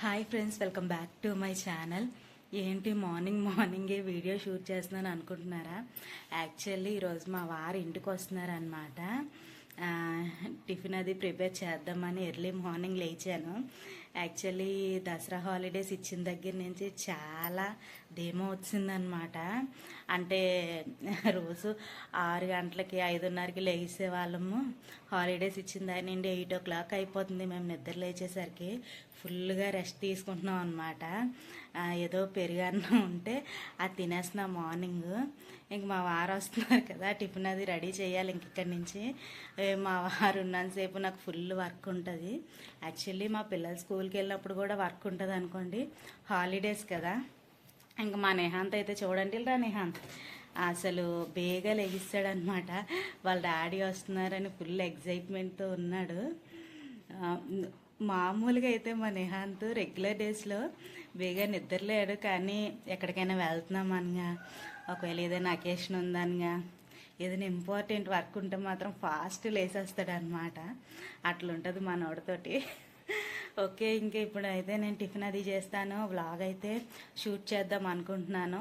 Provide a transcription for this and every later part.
Hi friends welcome back to my channel ఏంటి morning మార్నింగే video shoot చేస్తున్నాను అనుకుంటున్నారా? యాక్చువల్లీ ఈరోజు మా వారు ఇంటికి వస్తున్నారనమాట టిఫిన్ అది ప్రిపేర్ చేద్దామని ఎర్లీ మార్నింగ్ లేచాను. యాక్చువల్లీ దసరా హాలిడేస్ ఇచ్చిన దగ్గర నుంచి చాలా ధీమా వచ్చిందనమాట అంటే రోజు ఆరు గంటలకి ఐదున్నరకి లేచే వాళ్ళము. హాలిడేస్ ఇచ్చిన దాని నుండి ఎయిట్ ఓ క్లాక్ అయిపోతుంది మేము నిద్ర లేచేసరికి. ఫుల్గా రెస్ట్ తీసుకుంటున్నాం అనమాట ఏదో పెరుగన్నం ఉంటే అది తినేస్తున్నాం మార్నింగ్. ఇంక మా వారు వస్తున్నారు కదా టిఫిన్ అది రెడీ చేయాలి ఇంక ఇక్కడి నుంచి. మా వారు ఉన్నంతసేపు నాకు ఫుల్ వర్క్ ఉంటుంది. యాక్చువల్లీ మా పిల్లల స్కూల్ స్కూల్కి వెళ్ళినప్పుడు కూడా వర్క్ ఉంటుంది అనుకోండి. హాలిడేస్ కదా. ఇంకా మా నేహాంత్ అయితే చూడండి రా నిహాంత్. అసలు బేగా లెగిస్తాడనమాట వాళ్ళ డాడీ వస్తున్నారని ఫుల్ ఎగ్జైట్మెంట్తో ఉన్నాడు. మామూలుగా అయితే మా నిహాంత్ రెగ్యులర్ డేస్లో బేగా నిద్రలేడు కానీ ఎక్కడికైనా వెళ్తున్నామనగా ఒకవేళ ఏదైనా అకేషన్ ఉందనగా ఏదైనా ఇంపార్టెంట్ వర్క్ ఉంటే మాత్రం ఫాస్ట్ లేసేస్తాడు అనమాట అట్లుంటుంది మనోడితోటి ఓకే ఇంకా ఇప్పుడు అయితే నేను టిఫిన్ అది చేస్తాను. వ్లాగ్ అయితే షూట్ చేద్దాం అనుకుంటున్నాను.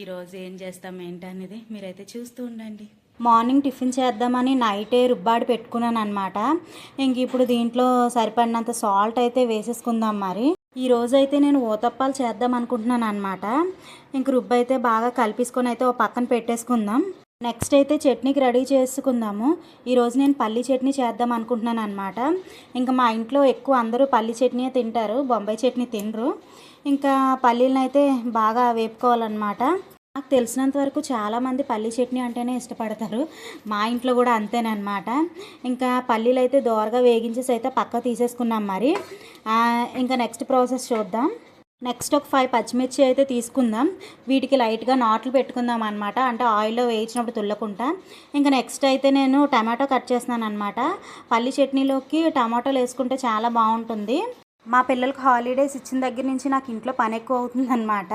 ఈరోజు ఏం చేస్తాం ఏంటనేది మీరైతే చూస్తూ ఉండండి. మార్నింగ్ టిఫిన్ చేద్దామని నైటే రుబ్బాడి పెట్టుకున్నాను అనమాట ఇంక ఇప్పుడు దీంట్లో సరిపడినంత సాల్ట్ అయితే వేసేసుకుందాం మరి. ఈ రోజైతే నేను ఓతప్పాలు చేద్దాం అనుకుంటున్నాను అనమాట ఇంక రుబ్బు అయితే బాగా కలిపేసుకొని అయితే ఓ పక్కన పెట్టేసుకుందాం. నెక్స్ట్ అయితే చట్నీకి రెడీ చేసుకుందాము. ఈరోజు నేను పల్లి చట్నీ చేద్దాం అనుకుంటున్నాను అనమాట ఇంకా మా ఇంట్లో ఎక్కువ అందరూ పల్లి చట్నీ తింటారు. బొంబాయి చట్నీ తినరు. ఇంకా పల్లీలను అయితే బాగా వేపుకోవాలన్నమాట. నాకు తెలిసినంత వరకు చాలామంది పల్లి చట్నీ అంటేనే ఇష్టపడతారు. మా ఇంట్లో కూడా అంతేనమాట ఇంకా పల్లీలు అయితే దోరగా వేగించేసి అయితే పక్క తీసేసుకున్నాం మరి. ఇంకా నెక్స్ట్ ప్రాసెస్ చూద్దాం. నెక్స్ట్ ఒక ఫైవ్ పచ్చిమిర్చి అయితే తీసుకుందాం. వీటికి లైట్గా నాట్లు పెట్టుకుందాం అనమాట అంటే ఆయిల్లో వేయించినప్పుడు తుల్లకుండా ఇంకా నెక్స్ట్ అయితే నేను టమాటో కట్ చేస్తున్నాను అనమాట పల్లి చట్నీలోకి టమాటోలు వేసుకుంటే చాలా బాగుంటుంది. మా పిల్లలకు హాలిడేస్ ఇచ్చిన దగ్గర నుంచి నాకు ఇంట్లో పని ఎక్కువ అవుతుందన్నమాట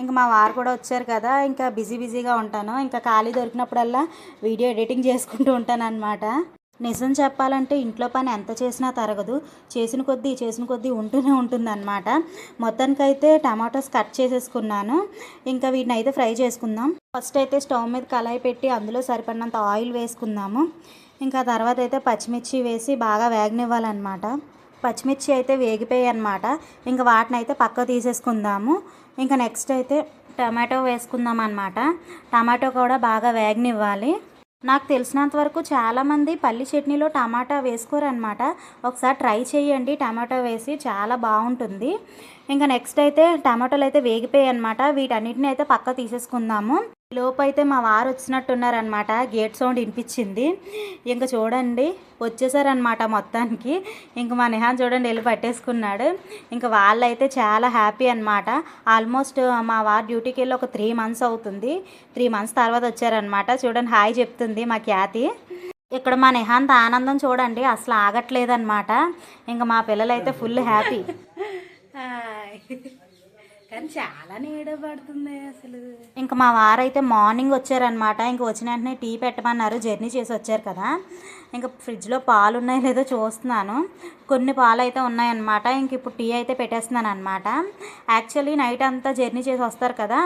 ఇంకా మా వారు కూడా వచ్చారు కదా ఇంకా బిజీ బిజీగా ఉంటాను. ఇంకా ఖాళీ దొరికినప్పుడల్లా వీడియో ఎడిటింగ్ చేసుకుంటూ ఉంటాను అనమాట నిజం చెప్పాలంటే ఇంట్లో పని ఎంత చేసినా తరగదు. చేసిన కొద్దీ చేసిన కొద్దీ ఉంటూనే ఉంటుందన్నమాట. మొత్తానికైతే టమాటోస్ కట్ చేసేసుకున్నాను. ఇంకా వీటిని అయితే ఫ్రై చేసుకుందాం. ఫస్ట్ అయితే స్టవ్ మీద కళాయి పెట్టి అందులో సరిపడినంత ఆయిల్ వేసుకుందాము. ఇంకా తర్వాత అయితే పచ్చిమిర్చి వేసి బాగా వేగనివ్వాలన్నమాట. పచ్చిమిర్చి అయితే వేగిపోయాయి అనమాట ఇంకా వాటిని అయితే పక్క తీసేసుకుందాము. ఇంకా నెక్స్ట్ అయితే టమాటో వేసుకుందాం అనమాట టమాటో కూడా బాగా వేగనివ్వాలి. నాకు తెలిసినంత వరకు చాలామంది పల్లి చట్నీలో టమాటా వేసుకోరనమాట ఒకసారి ట్రై చేయండి టమాటా వేసి చాలా బాగుంటుంది. ఇంకా నెక్స్ట్ అయితే టమాటోలు అయితే వేగిపోయాయి అనమాట వీటన్నిటిని అయితే పక్క తీసేసుకుందాము. లోపు అయితే మా వారు వచ్చినట్టున్నారనమాట గేట్ సౌండ్ వినిపించింది. ఇంకా చూడండి వచ్చేసారనమాట మొత్తానికి. ఇంకా మా నిహాన్ చూడండి వెళ్ళి పట్టేసుకున్నాడు. ఇంకా వాళ్ళైతే చాలా హ్యాపీ అనమాట ఆల్మోస్ట్ మా వారు డ్యూటీకి వెళ్ళి ఒక త్రీ మంత్స్ అవుతుంది. త్రీ మంత్స్ తర్వాత వచ్చారనమాట చూడండి హాయ్ చెప్తుంది మా ఖ్యాతి. ఇక్కడ మా నిహాంత్ ఆనందం చూడండి అసలు ఆగట్లేదన్నమాట. ఇంకా మా పిల్లలైతే ఫుల్ హ్యాపీ కానీ చాలా నీడ పడుతుంది అసలు. ఇంకా మా వారైతే మార్నింగ్ వచ్చారనమాట ఇంక వచ్చిన వెంటనే టీ పెట్టమన్నారు. జర్నీ చేసి వచ్చారు కదా. ఇంకా ఫ్రిడ్జ్లో పాలు ఉన్నాయో లేదో చూస్తున్నాను. కొన్ని పాలు అయితే ఉన్నాయన్నమాట. ఇంక ఇప్పుడు టీ అయితే పెట్టేస్తున్నాను అనమాట యాక్చువల్లీ నైట్ అంతా జర్నీ చేసి వస్తారు కదా.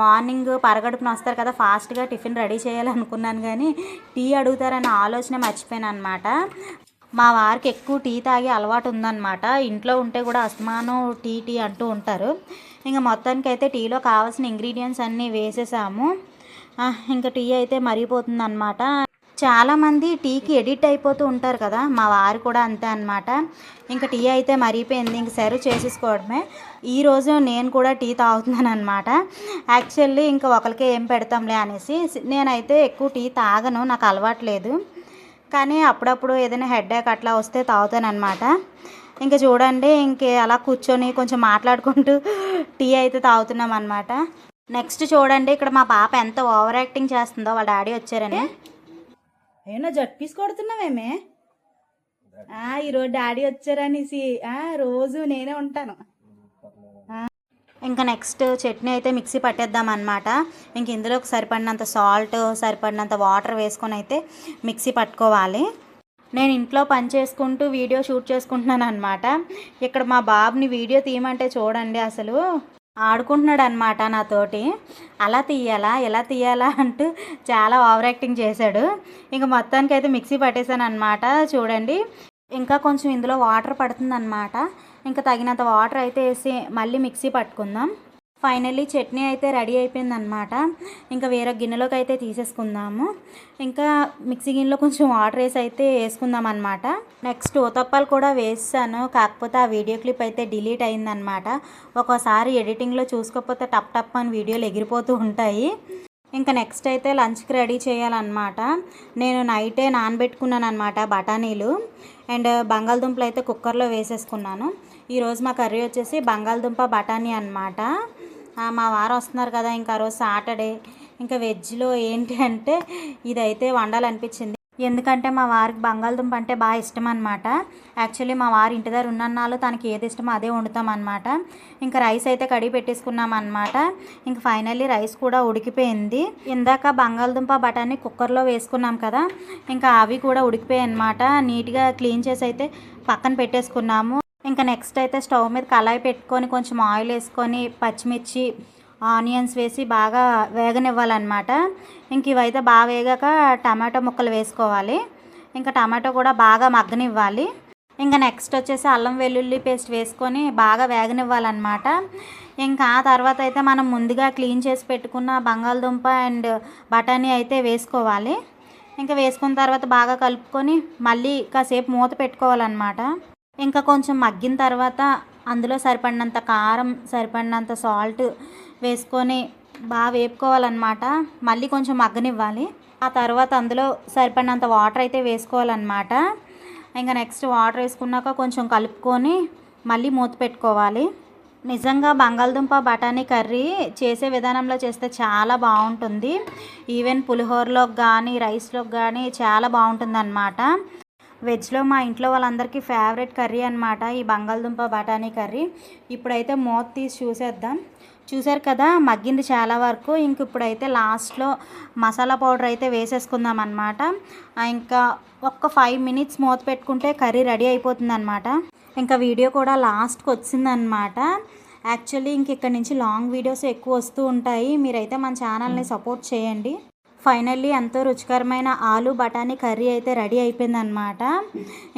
మార్నింగ్ పరగడుపున వస్తారు కదా. ఫాస్ట్గా టిఫిన్ రెడీ చేయాలనుకున్నాను కానీ టీ అడుగుతారన్న ఆలోచన మర్చిపోయాను అనమాట మా వారికి ఎక్కువ టీ తాగే అలవాటు ఉందన్నమాట. ఇంట్లో ఉంటే కూడా అస్తమానం టీ టీ అంటూ ఉంటారు. ఇంకా మొత్తానికి అయితే టీలో కావాల్సిన ఇంగ్రీడియంట్స్ అన్నీ వేసేసాము. ఇంకా టీ అయితే మరిగిపోతుంది అనమాట చాలామంది టీకి ఎడిట్ అయిపోతూ ఉంటారు కదా మా వారు కూడా అంతే అనమాట ఇంకా టీ అయితే మరిగిపోయింది ఇంక సర్వ్ చేసేసుకోవడమే. ఈరోజు నేను కూడా టీ తాగుతున్నాను అనమాట యాక్చువల్లీ ఇంకా ఒకరికే ఏం పెడతాంలే అనేసి నేనైతే ఎక్కువ టీ తాగను నాకు అలవాట్లేదు కానీ అప్పుడప్పుడు ఏదైనా హెడ్ఏక్ అట్లా వస్తే తాగుతానమాట ఇంకా చూడండి ఇంక అలా కూర్చొని కొంచెం మాట్లాడుకుంటూ టీ అయితే తాగుతున్నాం అనమాట నెక్స్ట్ చూడండి ఇక్కడ మా పాప ఎంత ఓవర్ యాక్టింగ్ చేస్తుందో వాళ్ళ డాడీ వచ్చారని. ఏమన్నా జట్ పీస్ కొడుతున్నావేమే ఈరోజు డాడీ వచ్చారనేసి రోజు నేనే ఉంటాను. ఇంకా నెక్స్ట్ చట్నీ అయితే మిక్సీ పట్టేద్దాం అనమాట ఇంక ఇందులోకి సరిపడినంత సాల్ట్ సరిపడినంత వాటర్ వేసుకొని అయితే మిక్సీ పట్టుకోవాలి. నేను ఇంట్లో పని చేసుకుంటూ వీడియో షూట్ చేసుకుంటున్నాను అనమాట ఇక్కడ మా బాబుని వీడియో తీయమంటే చూడండి అసలు. ఆడుకుంటున్నాడు అనమాట నాతోటి. అలా తీయాలా ఎలా తీయాలా అంటూ చాలా ఓవర్ యాక్టింగ్ చేశాడు. ఇంకా మొత్తానికి అయితే మిక్సీ పట్టేశాను అనమాట చూడండి. ఇంకా కొంచెం ఇందులో వాటర్ పడుతుంది అనమాట ఇంకా తగినంత వాటర్ అయితే వేసి మళ్ళీ మిక్సీ పట్టుకుందాం. ఫైనల్లీ చట్నీ అయితే రెడీ అయిపోయిందనమాట ఇంకా వేరే గిన్నెలోకి అయితే తీసేసుకుందాము. ఇంకా మిక్సీ గిన్నెలో కొంచెం వాటర్ వేసి అయితే వేసుకుందాం అనమాట నెక్స్ట్ ఉతప్పాలు కూడా వేసాను. కాకపోతే ఆ వీడియో క్లిప్ అయితే డిలీట్ అయిందనమాట ఒక్కోసారి ఎడిటింగ్లో చూసుకోకపోతే టప్ టప్ అని వీడియోలు ఎగిరిపోతూ ఉంటాయి. ఇంకా నెక్స్ట్ అయితే లంచ్కి రెడీ చేయాలన్నమాట. నేను నైటే నానబెట్టుకున్నాను అనమాట బఠానీలు. అండ్ బంగాళదుంపలు అయితే కుక్కర్లో వేసేసుకున్నాను. ఈరోజు మా కర్రీ వచ్చేసి బంగాళదుంప బఠానీ అనమాట మా వారు వస్తున్నారు కదా ఇంకా రోజు సాటర్డే. ఇంకా వెజ్లో ఏంటి అంటే ఇదైతే వండాలనిపించింది. ఎందుకంటే మా వారికి బంగాళదుంప అంటే బాగా ఇష్టం అనమాట యాక్చువల్లీ మా వారి ఇంటి దగ్గర ఉన్నన్నాళ్ళు తనకి ఏది ఇష్టమో అదే వండుతాం అనమాట ఇంకా రైస్ అయితే కడిగి పెట్టేసుకున్నాం అనమాట ఇంకా ఫైనల్లీ రైస్ కూడా ఉడికిపోయింది. ఇందాక బంగాళదుంప బఠానీ కుక్కర్లో వేసుకున్నాం కదా ఇంకా అవి కూడా ఉడికిపోయాయి అనమాట నీట్గా క్లీన్ చేసి అయితే పక్కన పెట్టేసుకున్నాము. ఇంకా నెక్స్ట్ అయితే స్టవ్ మీద కళాయి పెట్టుకొని కొంచెం ఆయిల్ వేసుకొని పచ్చిమిర్చి ఆనియన్స్ వేసి బాగా వేగనివ్వాలన్నమాట. ఇంక ఇవైతే బాగా వేగాక టమాటో ముక్కలు వేసుకోవాలి. ఇంకా టమాటో కూడా బాగా మగ్గనివ్వాలి. ఇంకా నెక్స్ట్ వచ్చేసి అల్లం వెల్లుల్లి పేస్ట్ వేసుకొని బాగా వేగనివ్వాలన్నమాట. ఇంకా ఆ తర్వాత అయితే మనం ముందుగా క్లీన్ చేసి పెట్టుకున్న బంగాళదుంప అండ్ బఠానీ అయితే వేసుకోవాలి. ఇంకా వేసుకున్న తర్వాత బాగా కలుపుకొని మళ్ళీ కాసేపు మూత పెట్టుకోవాలన్నమాట. ఇంకా కొంచెం మగ్గిన తర్వాత అందులో సరిపడినంత కారం సరిపడినంత సాల్ట్ వేసుకొని బాగా వేపుకోవాలన్నమాట. మళ్ళీ కొంచెం మగ్గనివ్వాలి. ఆ తర్వాత అందులో సరిపడినంత వాటర్ అయితే వేసుకోవాలన్నమాట. ఇంకా నెక్స్ట్ వాటర్ వేసుకున్నాక కొంచెం కలుపుకొని మళ్ళీ మూత పెట్టుకోవాలి. నిజంగా బంగాళదుంప బఠానీ కర్రీ చేసే విధానంలో చేస్తే చాలా బాగుంటుంది. ఈవెన్ పులిహోరలోకి కానీ రైస్లోకి కానీ చాలా బాగుంటుంది అన్నమాట వెజ్లో మా ఇంట్లో వాళ్ళందరికీ ఫేవరెట్ కర్రీ అనమాట ఈ బంగాళదుంప బఠానీ కర్రీ. ఇప్పుడైతే మూత తీసి చూసేద్దాం. చూసారు కదా మగ్గింది చాలా వరకు. ఇంక ఇప్పుడైతే లాస్ట్లో మసాలా పౌడర్ అయితే వేసేసుకుందాం అనమాట ఇంకా ఒక్క ఫైవ్ మినిట్స్ మూత పెట్టుకుంటే కర్రీ రెడీ అయిపోతుంది అనమాట ఇంకా వీడియో కూడా లాస్ట్కి వచ్చిందనమాట యాక్చువల్లీ ఇంక ఇక్కడ నుంచి లాంగ్ వీడియోస్ ఎక్కువ వస్తూ ఉంటాయి. మీరైతే మన ఛానల్ని సపోర్ట్ చేయండి. ఫైనల్లీ ఎంతో రుచికరమైన ఆలు బఠానీ కర్రీ అయితే రెడీ అయిపోయిందనమాట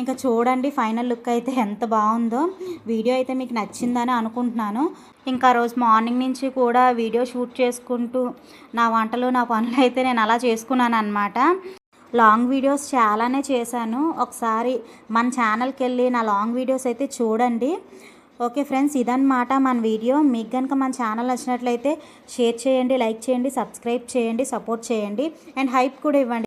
ఇంకా చూడండి ఫైనల్ లుక్ అయితే ఎంత బాగుందో. వీడియో అయితే మీకు నచ్చిందని అనుకుంటున్నాను. ఇంకా రోజు మార్నింగ్ నుంచి కూడా వీడియో షూట్ చేసుకుంటూ నా వంటలు నా పనులు అయితే నేను అలా చేసుకున్నాను అనమాట లాంగ్ వీడియోస్ చాలానే చేశాను. ఒకసారి మన ఛానల్కి వెళ్ళి నా లాంగ్ వీడియోస్ అయితే చూడండి. ఓకే ఫ్రెండ్స్ ఇదన్నమాట మన వీడియో. మీకు కనుక మన ఛానల్ నచ్చినట్లయితే షేర్ చేయండి లైక్ చేయండి సబ్స్క్రైబ్ చేయండి సపోర్ట్ చేయండి. అండ్ హైప్ కూడా ఇవ్వండి.